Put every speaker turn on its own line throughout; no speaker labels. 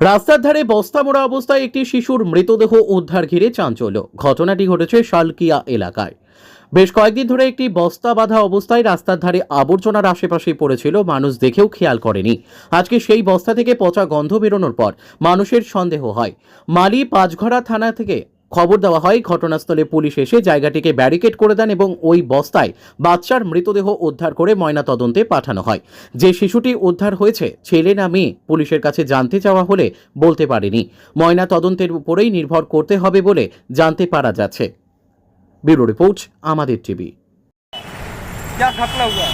রাস্তার ধারে বস্তা মোড়া অবস্থায় একটি শিশুর মৃতদেহ উদ্ধার ঘিরে চাঞ্চল্য। ঘটনাটি ঘটেছে শালকিয়া এলাকায়। বেশ কয়েকদিন ধরে একটি বস্তা বাঁধা অবস্থায় রাস্তার ধারে আবর্জনার আশেপাশে পড়েছিল, মানুষ দেখেও খেয়াল করেনি। আজকে সেই বস্তা থেকে পচা গন্ধ বেরোনোর পর মানুষের সন্দেহ হয়। মালি পাঁচঘড়া থানা থেকে খবর দেওয়া হয় ঘটনাস্থলে পুলিশ এসে জায়গাটিকে ব্যারিকেড করে দেন এবং ওই বস্তায় বাচ্চার মৃতদেহ উদ্ধার করে ময়নাতদন্তে পাঠানো হয় যে শিশুটি উদ্ধার হয়েছে ছেলে না মেয়ে পুলিশের কাছে জানতে চাওয়া হলে বলতে পারেনি ময়না তদন্তের উপরেই নির্ভর করতে হবে বলে জানতে পারা যাচ্ছে ব্যুরো রিপোর্ট আমাদের টিভি
क्या घटना हुआ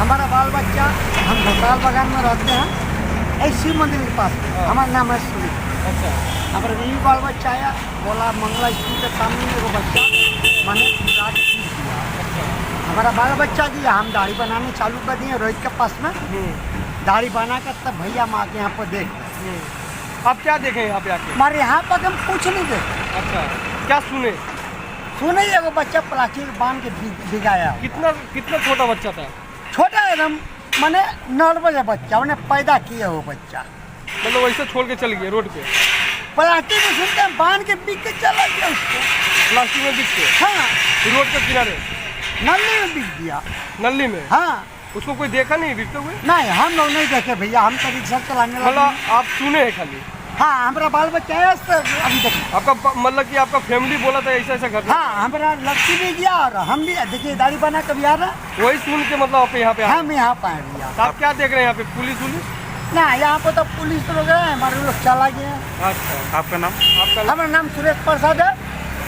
हमारा बाल बच्चा हम भोपाल बागान में रहते हैं ऐसे शिव मंदिर के पास हमारा नाम है सुनील
अच्छा
हमारा यही बाल बच्चा आया बोला मंगला स्कूल के सामने एगो बच्चा मैंने रात दिया। हमारा बाल बच्चा जी हम दाढ़ी बनाने चालू कर दिए रोहित के पास में। दाढ़ी बना कर तब भैया माँ के यहाँ पर देख। रहे।
आप क्या देखे यहाँ पे आके?
हमारे यहाँ पर हम कुछ नहीं देखे।
अच्छा क्या सुने?
सुने एगो बच्चा प्लास्टिक बाँध के बिगाया
कितना कितना छोटा बच्चा था?
छोटा एकदम। मैंने नॉर्मल है बच्चा उन्हें पैदा किया वो बच्चा।
मतलब वैसे छोड़ के चल गए रोड पे?
प्लास्टिक में सुनते हैं बाँध के बिक के चला गया उसको।
प्लास्टिक में बिक के
हाँ।
रोड के किनारे?
नली में बिक दिया
नली में?
हाँ।
उसको कोई देखा नहीं बिकते हुए?
नहीं हम लोग नहीं देखे भैया हम तो रिक्शा चलाने लगे
मतलब आप सुने हैं खाली?
हाँ हमारा बाल बच्चा है अभी तक
आपका मतलब कि आपका फैमिली बोला था ऐसा ऐसा घटना?
हाँ हमारा लड़की भी गया और हम भी देखिए दाढ़ी बना कभी आ रहा।
वही सुन के मतलब आप यहाँ पे
हम यहाँ पाए भैया।
तो आप क्या देख रहे हैं यहाँ पे पुलिस पुलिस
ना यहाँ पर तो पुलिस लोग हैं हमारे लोग चला गए
अच्छा आपका नाम आपका नाम
हमारा नाम सुरेश प्रसाद है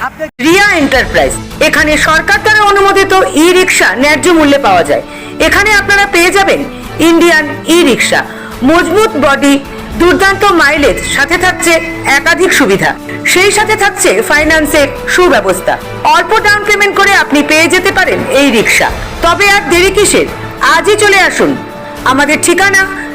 आप देख
রিয়া এন্টারপ্রাইজ এখানে সরকার দ্বারা অনুমোদিত ই রিক্সা ন্যায্য মূল্যে পাওয়া যায় এখানে আপনারা পেয়ে যাবেন ইন্ডিয়ান ই রিক্সা মজবুত বডি দুর্দান্ত মাইলেজ সাথে থাকছে একাধিক সুবিধা সেই সাথে থাকছে ফাইন্যান্সের সুব্যবস্থা অল্প ডাউন পেমেন্ট করে আপনি পেয়ে যেতে পারেন এই রিক্সা তবে আর দেরি কিসের আজই চলে আসুন আমাদের ঠিকানা